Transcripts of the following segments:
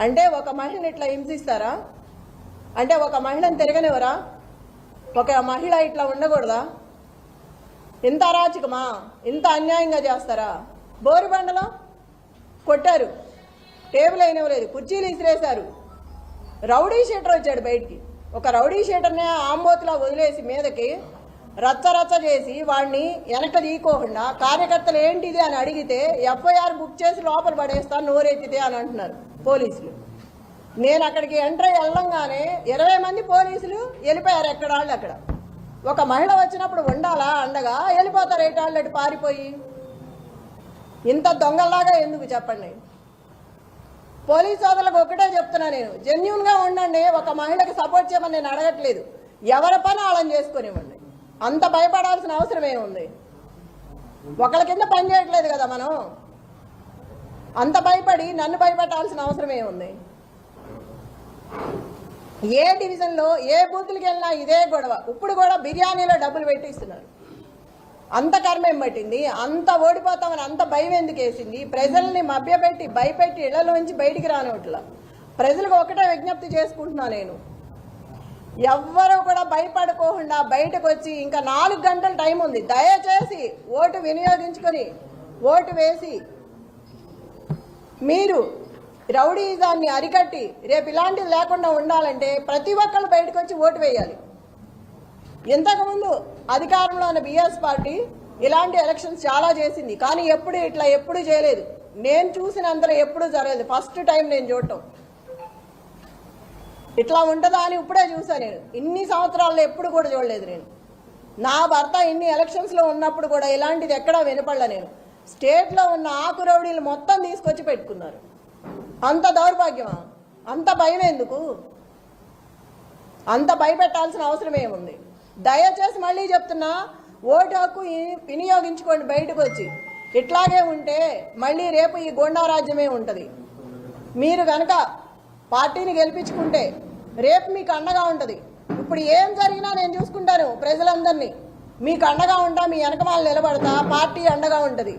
అంటే ఒక మహిళని ఇట్లా హింసిస్తారా? అంటే ఒక మహిళను తిరగనివరా ఒక మహిళ ఇట్లా ఉండకూడదా? ఇంత అరాచకమా? ఇంత అన్యాయంగా చేస్తారా? బోరుబండలో కొట్టారు. టేబుల్ అయినవలేదు కుర్చీలు ఇసిరేశారు. రౌడీ షీటర్ వచ్చాడు బయటికి. ఒక రౌడీ షీటర్ని ఆంబోతులా వదిలేసి మీదకి రచ్చ రచ్చ చేసి వాడిని వెనక తీయకోకుండా కార్యకర్తలు ఏంటిది అని అడిగితే ఎఫ్ఐఆర్ బుక్ చేసి లోపల పడేస్తాను నోరెత్తితే అని అంటున్నారు పోలీసులు. నేను అక్కడికి ఎంటర్ అయ్యి వెళ్ళంగానే ఇరవై మంది పోలీసులు వెళ్ళిపోయారు ఎక్కడ వాళ్ళు అక్కడ. ఒక మహిళ వచ్చినప్పుడు ఉండాలా అండగా? వెళ్ళిపోతారు ఏటాళ్ళు అటు పారిపోయి? ఇంత దొంగల్లాగా ఎందుకు చెప్పండి? పోలీస్ సోదరులకు ఒకటే చెప్తున్నా నేను జెన్యున్గా ఉండండి ఒక మహిళకి సపోర్ట్ చేయమని నేను అడగట్లేదు. ఎవరి పని వాళ్ళని చేసుకునివ్వండి. అంత భయపడాల్సిన అవసరం ఏముంది? ఒకళ్ళ కింద పని చేయట్లేదు కదా మనం. అంత భయపడి నన్ను భయపెట్టాల్సిన అవసరం ఏముంది? ఏ డివిజన్లో ఏ బూతులకి వెళ్ళినా ఇదే గొడవ. ఇప్పుడు కూడా బిర్యానీలో డబ్బులు పెట్టిస్తున్నారు. అంత కర్మేం పట్టింది? అంత ఓడిపోతామని అంత భయం ఎందుకు వేసింది? ప్రజల్ని మభ్యపెట్టి భయపెట్టి ఇళ్ళలోంచి బయటికి రానివట్ల ప్రజలకు ఒకటే విజ్ఞప్తి చేసుకుంటున్నా నేను. ఎవ్వరూ కూడా భయపడుకోకుండా బయటకు వచ్చి ఇంకా నాలుగు గంటల టైం ఉంది. దయచేసి ఓటు వినియోగించుకొని ఓటు వేసి మీరు రౌడీజాన్ని అరికట్టి రేపు ఇలాంటివి లేకుండా ఉండాలంటే ప్రతి ఒక్కళ్ళు బయటకు వచ్చి ఓటు వేయాలి. ఇంతకుముందు అధికారంలో ఉన్న బీఎస్ పార్టీ ఇలాంటి ఎలక్షన్స్ చాలా చేసింది. కానీ ఎప్పుడు ఇట్లా ఎప్పుడు చేయలేదు. నేను చూసిన అందరూ ఎప్పుడు జరగలేదు. ఫస్ట్ టైం నేను చూడటం. ఇట్లా ఉంటుందా అని ఇప్పుడే చూసా నేను. ఇన్ని సంవత్సరాల్లో ఎప్పుడు కూడా చూడలేదు నేను. నా భర్త ఇన్ని ఎలక్షన్స్లో ఉన్నప్పుడు కూడా ఇలాంటిది ఎక్కడా వినపడలే నేను. స్టేట్లో ఉన్న ఆకు రౌడీలు మొత్తం తీసుకొచ్చి పెట్టుకున్నారు. అంత దౌర్భాగ్యమా? అంత భయం ఎందుకు? అంత భయపెట్టాల్సిన అవసరం ఏముంది? దయచేసి మళ్ళీ చెప్తున్నా ఓటు హక్కు వినియోగించుకోండి బయటకు వచ్చి ఇట్లాగే ఉంటే మళ్ళీ రేపు ఈ గోండా రాజ్యమే ఉంటుంది. మీరు కనుక పార్టీని గెలిపించుకుంటే రేపు మీకు అండగా ఉంటుంది. ఇప్పుడు ఏం జరిగినా నేను చూసుకుంటాను ప్రజలందరినీ. మీకు అండగా ఉంటా మీ వెనకమాల నిలబడతా పార్టీ అండగా ఉంటుంది.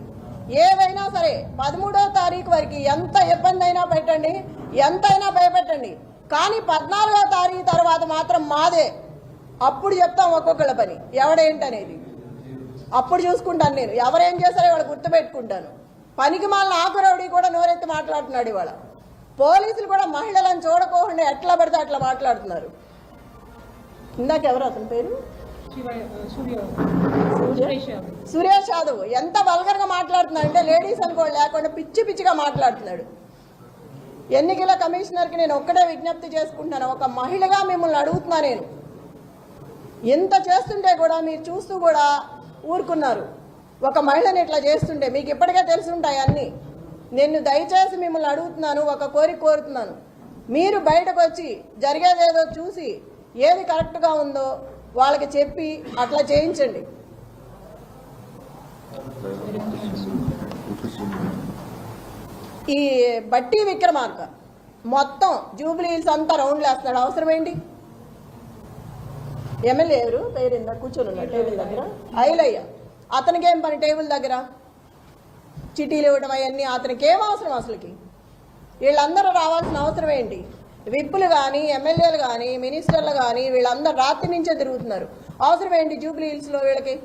ఏవైనా సరే పదమూడో తారీఖు వరకు ఎంత ఇబ్బంది అయినా పెట్టండి ఎంతైనా భయపెట్టండి. కానీ పద్నాలుగో తారీఖు తర్వాత మాత్రం మాదే. అప్పుడు చెప్తాం ఒక్కొక్కళ్ళ పని. ఎవడేంటనేది? అప్పుడు చూసుకుంటాను నేను. ఎవరేం చేశారో ఇవాళ గుర్తుపెట్టుకుంటాను. పనికి మాలిన ఆకురవుడి కూడా నోరెత్తి మాట్లాడుతున్నాడు ఇవాళ. పోలీసులు కూడా మహిళలను చూడకోకుండా ఎట్లా పడితే అట్లా మాట్లాడుతున్నారు. ఇందాక ఎవరు అతని పేరు? సురేష్ యాదవ్. ఎంత వల్గర్గా మాట్లాడుతున్నాడు అంటే లేడీస్ అనుకోడు లేకుండా పిచ్చి పిచ్చిగా మాట్లాడుతున్నాడు. ఎన్నికల కమిషనర్కి నేను ఒక్కటే విజ్ఞప్తి చేసుకుంటున్నాను ఒక మహిళగా మిమ్మల్ని అడుగుతున్నా నేను. ఎంత చేస్తుంటే కూడా మీరు చూస్తూ కూడా ఊరుకున్నారు. ఒక మహిళని ఇట్లా చేస్తుంటే మీకు ఇప్పటికే తెలుసుంటాయి అన్నీ. నేను దయచేసి మిమ్మల్ని అడుగుతున్నాను ఒక కోరిక కోరుతున్నాను. మీరు బయటకు వచ్చి జరిగేదేదో చూసి ఏది కరెక్ట్గా ఉందో వాళ్ళకి చెప్పి అట్లా చేయించండి. ఈ బట్టి విక్రమార్క మొత్తం జూబ్లీహిల్స్ అంతా రౌండ్లు వేస్తున్నాడు అవసరం ఏంటి ఎమ్మెల్యే ఎవరు? పేరిందా కూర్చొని ఉన్నాడు. టేబుల్ దగ్గర. ఐలయ్య. అతనికి ఏం పని? టేబుల్ దగ్గర? చిటీలు ఇవ్వడం అవన్నీ అతనికి ఏం అవసరం అసలుకి? వీళ్ళందరూ రావాల్సిన అవసరం ఏంటి? విప్పులు కానీ ఎమ్మెల్యేలు కానీ మినిస్టర్లు కానీ వీళ్ళందరూ రాత్రి నుంచే తిరుగుతున్నారు. అవసరం ఏంటి జూబ్లీ హిల్స్లో వీళ్ళకి?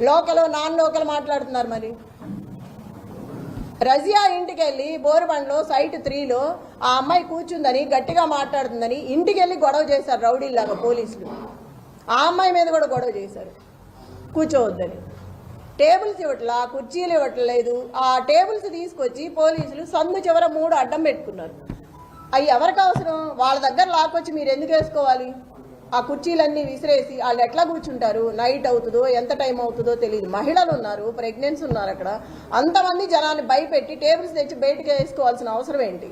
లోకల్ నాన్ లోకల్ మాట్లాడుతున్నారు మరి. రజియా ఇంటికి వెళ్ళి బోరుబండ్లో సైట్ త్రీలో ఆ అమ్మాయి కూర్చుందని గట్టిగా మాట్లాడుతుందని ఇంటికి వెళ్ళి గొడవ చేశారు రౌడీలాగా పోలీసులు. ఆ అమ్మాయి మీద కూడా గొడవ చేశారు. కూర్చోవద్దని. టేబుల్స్ ఇవ్వట్లా కుర్చీలు ఇవ్వట్లేదు. ఆ టేబుల్స్ తీసుకొచ్చి పోలీసులు సందు చివర మూడు అడ్డం పెట్టుకున్నారు. అవి ఎవరికి అవసరం? వాళ్ళ దగ్గర లాక్కొచ్చి మీరు ఎందుకు వేసుకోవాలి? ఆ కుర్చీలన్నీ విసిరేసి వాళ్ళు ఎట్లా కూర్చుంటారు? నైట్ అవుతుందో ఎంత టైం అవుతుందో తెలియదు. మహిళలు ఉన్నారు ప్రెగ్నెన్సీ ఉన్నారు అక్కడ. అంతమంది జనాన్ని భయపెట్టి టేబుల్స్ తెచ్చి బయటకు వేసుకోవాల్సిన అవసరం ఏంటి?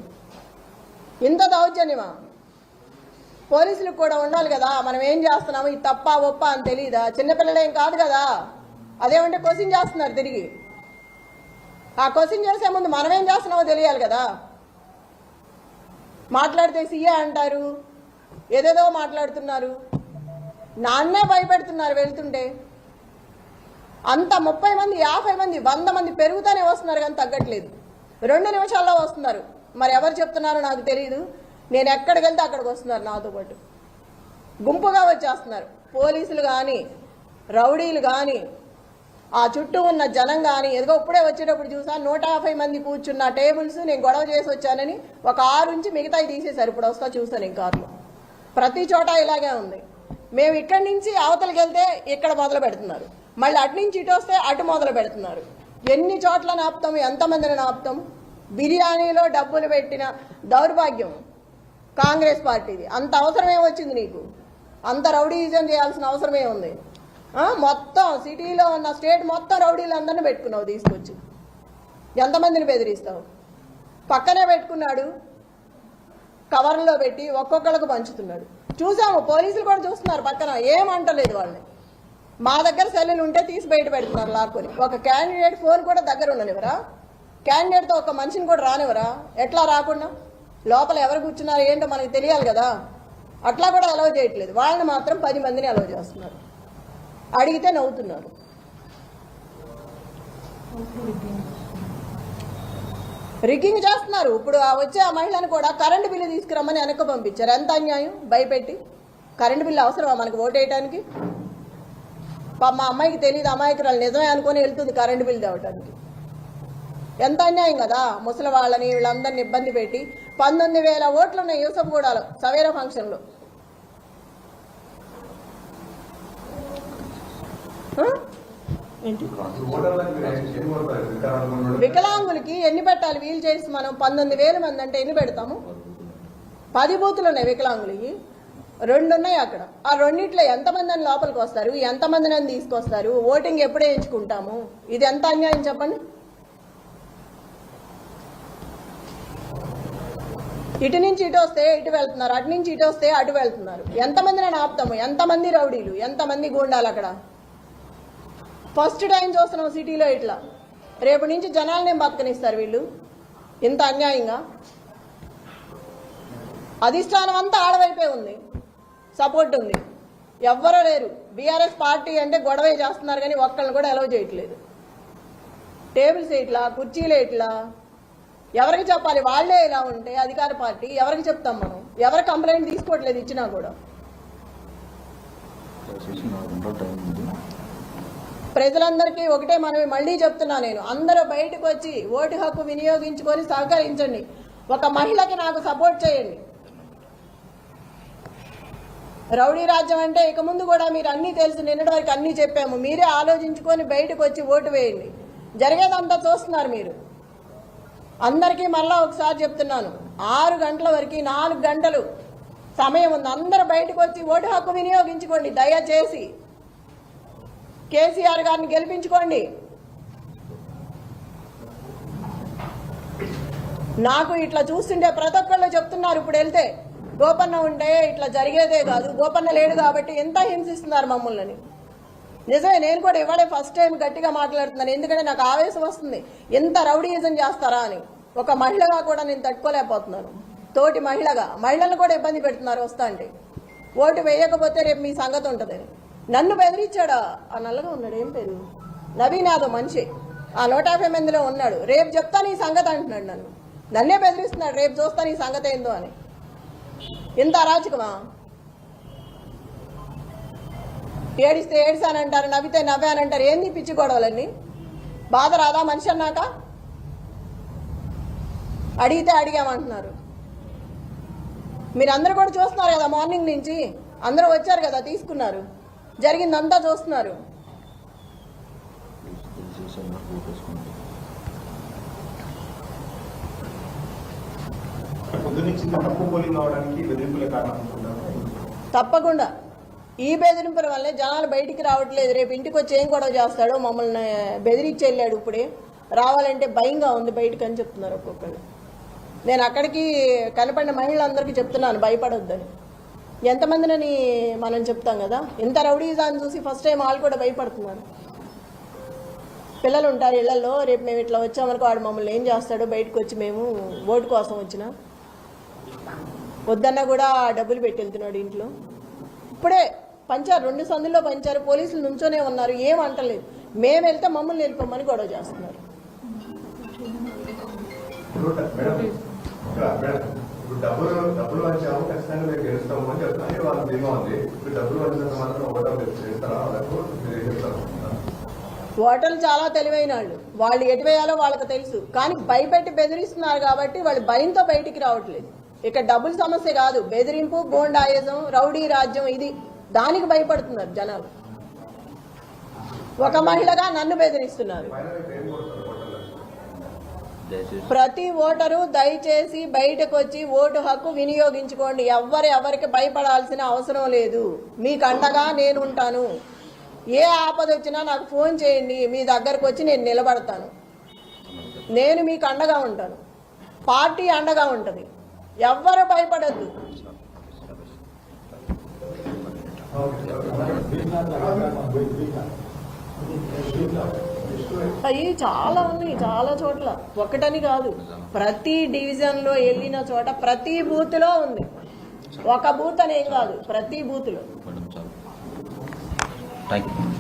ఇంత దౌర్జన్యమా? పోలీసులకు కూడా ఉండాలి కదా. మనం ఏం చేస్తున్నాము? ఇది తప్ప ఒప్ప అని తెలియదా చిన్నపిల్లలేం కాదు కదా. అదేమంటే క్వశ్చన్ చేస్తున్నారు తిరిగి. ఆ క్వశ్చన్ చేసే ముందు మనం ఏం చేస్తున్నామో తెలియాలి కదా. మాట్లాడితే సీఏ అంటారు. ఏదేదో మాట్లాడుతున్నారు. నాన్నే భయపెడుతున్నారు వెళ్తుంటే. అంత ముప్పై మంది యాభై మంది వంద మంది పెరుగుతూనే వస్తున్నారు కానీ తగ్గట్లేదు. రెండు నిమిషాల్లో వస్తున్నారు. మరి ఎవరు చెప్తున్నారో నాకు తెలియదు నేను ఎక్కడికి వెళ్తే అక్కడికి వస్తున్నారు నాతో పాటు. గుంపుగా వచ్చేస్తున్నారు. పోలీసులు కానీ రౌడీలు కానీ ఆ చుట్టూ ఉన్న జనం కానీ ఏదో ఇప్పుడే వచ్చేటప్పుడు చూసా నూట యాభై మంది కూర్చున్న టేబుల్స్ నేను గొడవ చేసి వచ్చానని ఒక ఆరు నుంచి మిగతాయి తీసేశారు. ఇప్పుడు వస్తా చూసాను ఈ కార్లు. ప్రతి చోట ఇలాగే ఉంది. మేము ఇక్కడి నుంచి అవతలకి వెళ్తే ఇక్కడ మొదలు పెడుతున్నారు. మళ్ళీ అటు నుంచి ఇటు వస్తే అటు మొదలు పెడుతున్నారు. ఎన్ని చోట్ల నాపుతాం ఎంతమందిని నాపుతాం బిర్యానీలో డబ్బులు పెట్టిన దౌర్భాగ్యం కాంగ్రెస్ పార్టీది. అంత అవసరమే వచ్చింది నీకు. అంత రౌడీజం చేయాల్సిన అవసరమే ఉంది. మొత్తం సిటీలో ఉన్న స్టేట్ మొత్తం రౌడీలు అందరిని పెట్టుకున్నావు తీసుకొచ్చి. ఎంతమందిని బెదిరిస్తావు? పక్కనే పెట్టుకున్నాడు. కవర్లో పెట్టి ఒక్కొక్కళ్ళకు పంచుతున్నాడు. చూసాము పోలీసులు కూడా చూస్తున్నారు పక్కన. ఏమంటలేదు వాళ్ళని. మా దగ్గర సెల్లులు ఉంటే తీసి బయట పెడుతున్నారు లాక్కొని. ఒక క్యాండిడేట్ ఫోన్ కూడా దగ్గర ఉండనివరా క్యాండిడేట్తో ఒక మనిషిని కూడా రానివరా ఎట్లా రాకుండా? లోపల ఎవరు కూర్చున్నారు ఏంటో మనకి తెలియాలి కదా. అట్లా కూడా అలౌ చేయట్లేదు. వాళ్ళని మాత్రం పది మందిని అలౌ చేస్తున్నారు. అడిగితే నవ్వుతున్నారు. రిగ్గింగ్ చేస్తున్నారు. ఇప్పుడు ఆ వచ్చే ఆ మహిళను కూడా కరెంటు బిల్లు తీసుకురమ్మని వెనక్కి పంపించారు. ఎంత అన్యాయం? భయపెట్టి. కరెంటు బిల్లు అవసరమా మనకు ఓటు వేయడానికి మా అమ్మాయికి తెలియదు అమాయకురాలు నిజమే అనుకొని వెళ్తుంది కరెంటు బిల్లు తేవటానికి. ఎంత అన్యాయం కదా? ముసలి వాళ్ళని వీళ్ళందరిని ఇబ్బంది పెట్టి పంతొమ్మిది వేల ఓట్లు ఉన్నాయి యూసఫ్గూడలో సవేరా ఫంక్షన్లో ఆ? ఏంటి ఓటర్లకు మీరు ఎన్ని కొడతారు? వికలాంగులు ఉన్నాడు. వికలాంగులకి ఎన్ని పెట్టాలి వీల్ చైర్స్ మనం పంతొమ్మిది వేల మంది అంటే ఎన్ని పెడతాము? పది బూతులు ఉన్నాయి వికలాంగులకి. రెండు ఉన్నాయి అక్కడ. ఆ రెండిట్లో ఎంతమంది అని లోపలికి వస్తారు? ఎంతమందిని అని తీసుకొస్తారు? ఓటింగ్ ఎప్పుడే ఎంచుకుంటాము ఇది ఎంత అన్యాయం చెప్పండి. ఇటు నుంచి ఇటు వస్తే ఇటు వెళ్తున్నారు అటు నుంచి ఇటు వస్తే అటు వెళ్తున్నారు. ఎంతమందిని ఆపుతాము? ఎంతమంది రౌడీలు? ఎంతమంది గూండాలు అక్కడ? ఫస్ట్ టైం చూస్తున్నాం సిటీలో ఇట్లా. రేపు నుంచి జనాలనే బతకనిస్తారు వీళ్ళు. ఇంత అన్యాయంగా. అధిష్టానం అంతా ఆడవైపే ఉంది. సపోర్ట్ ఉంది. ఎవ్వరూ లేరు. బీఆర్ఎస్ పార్టీ అంటే గొడవే చేస్తున్నారు కానీ ఒక్కళ్ళని కూడా అలౌ చేయట్లేదు. టేబుల్స్ ఇట్లా కుర్చీలు ఇట్లా. ఎవరికి చెప్పాలి? వాళ్ళే ఇలా ఉంటే అధికార పార్టీ ఎవరికి చెప్తాం మనం? ఎవరు కంప్లైంట్ తీసుకోవట్లేదు ఇచ్చినా కూడా. ప్రజలందరికీ ఒకటే మనవి మళ్ళీ చెప్తున్నా నేను. అందరూ బయటకు వచ్చి ఓటు హక్కు వినియోగించుకొని సహకరించండి. ఒక మహిళకి నాకు సపోర్ట్ చేయండి. రౌడీ రాజ్యం అంటే ఇక ముందు కూడా మీరు అన్నీ తెలుసు నిన్నటి వరకు అన్నీ చెప్పాము. మీరే ఆలోచించుకొని బయటకు వచ్చి ఓటు వేయండి. జరిగేదంతా చూస్తున్నారు మీరు. అందరికీ మళ్ళా ఒకసారి చెప్తున్నాను. ఆరు గంటల వరకు నాలుగు గంటలు సమయం ఉంది. అందరూ బయటకు వచ్చి ఓటు హక్కు వినియోగించుకోండి దయచేసి. కేసీఆర్ గారిని గెలిపించుకోండి. నాకు ఇట్లా చూస్తుంటే ప్రతి ఒక్కళ్ళు చెప్తున్నారు ఇప్పుడు వెళ్తే. గోపన్న ఉంటే ఇట్లా జరిగేదే కాదు. గోపన్న లేడు కాబట్టి ఎంత హింసిస్తున్నారు మమ్మల్ని? నిజమే నేను కూడా ఇవాడే ఫస్ట్ టైం గట్టిగా మాట్లాడుతున్నాను. ఎందుకంటే నాకు ఆవేశం వస్తుంది. ఎంత రౌడీయిజం చేస్తారా అని. ఒక మహిళగా కూడా నేను తట్టుకోలేకపోతున్నాను. తోటి మహిళగా. మహిళలను కూడా ఇబ్బంది పెడుతున్నారు వస్తా అంటే. ఓటు వేయకపోతే రేపు మీ సంగతి ఉంటుంది నన్ను బెదిరించాడా? ఆ నల్లగా ఉన్నాడు. ఏం పేరు? నవీన్ యాదవ్ మనిషి. ఆ నూట యాభై మందిలో ఉన్నాడు. రేపు చెప్తాను ఈ సంగతి అంటున్నాడు నన్ను. నన్నే బెదిరిస్తున్నాడు. రేపు చూస్తాను ఈ సంగతి ఏందో అని. ఇంత అరాచకమా? ఏడిస్తే ఏడిసానంటారు నవ్వితే నవ్వానంటారు ఏంది పిచ్చి గొడవలన్నీ? బాధ రాదా మనిషి అన్నాక? అడిగితే అడిగామంటున్నారు. మీరందరూ కూడా చూస్తున్నారు కదా మార్నింగ్ నుంచి? అందరూ వచ్చారు కదా తీసుకున్నారు. జరిగిందంతా చూస్తున్నారు. తప్పకుండా. ఈ బెదిరింపుల వల్లే జనాలు బయటికి రావట్లేదు. రేపు ఇంటికి వచ్చి ఏం గొడవ చేస్తాడో మమ్మల్ని బెదిరించి వెళ్ళాడు ఇప్పుడే. రావాలంటే భయంగా ఉంది బయటికి అని చెప్తున్నారు ఒక్కొక్కళ్ళు నేను అక్కడికి కనపడిన మహిళలందరికీ చెప్తున్నాను భయపడొద్దని. ఎంతమందినని మనం చెప్తాం కదా? ఇంత రౌడీజాన్ని చూసి ఫస్ట్ టైం వాళ్ళు కూడా భయపడుతున్నారు. పిల్లలు ఉంటారు ఇళ్ళలో రేపు మేము ఇట్లా వచ్చామనుకో వాడు మమ్మల్ని ఏం చేస్తాడు బయటకు వచ్చి మేము ఓటు కోసం వచ్చిన. వద్దన్నా కూడా డబ్బులు పెట్టి వెళ్తున్నాడు ఇంట్లో. ఇప్పుడే పంచారు రెండు సందుల్లో పంచారు పోలీసులు నుంచోనే ఉన్నారు ఏం అంటలేదు. మేము వెళ్తే మమ్మల్ని వెళ్ళిపోమని గొడవ చేస్తున్నారు. డబ్బులు డబ్బులు వచ్చాము ఖచ్చితంగా మేము గెలుస్తాము అని చెప్తాను వాళ్ళ ధీమా ఉంది. ఇప్పుడు డబ్బులు వచ్చినంత మాత్రం ఓటర్ చేస్తారా వాళ్ళకు మీరు ఏం చెప్తారు? ఓటర్లు చాలా తెలివైన వాళ్ళు. వాళ్ళు ఎటు వేయాలో వాళ్ళకి తెలుసు. కానీ భయపెట్టి బెదిరిస్తున్నారు కాబట్టి వాళ్ళు భయంతో బయటికి రావట్లేదు. ఇక్కడ డబ్బుల సమస్య కాదు. బెదిరింపు గోండాయుధం రౌడీ రాజ్యం ఇది. దానికి భయపడుతున్నారు జనాలు. ఒక మహిళగా నన్ను బెదిరిస్తున్నారు ఫైనల్ అయితే ఏం కొడతారు ఓటర్లు ప్రతి ఓటరు దయచేసి బయటకు వచ్చి ఓటు హక్కు వినియోగించుకోండి. ఎవ్వరు ఎవరికి భయపడాల్సిన అవసరం లేదు. మీకు అండగా నేను ఉంటాను. ఏ ఆపద వచ్చినా నాకు ఫోన్ చేయండి. మీ దగ్గరకు వచ్చి నేను నిలబడతాను. నేను మీకు అండగా ఉంటాను. పార్టీ అండగా ఉంటుంది. ఎవ్వరు భయపడద్దు. అవి చాలా ఉన్నాయి చాలా చోట్ల. ఒకటని కాదు ప్రతి డివిజన్లో వెళ్ళిన చోట ప్రతి బూత్లో ఉంది. ఒక బూత్ అనేం కాదు ప్రతి బూత్లో. Thank you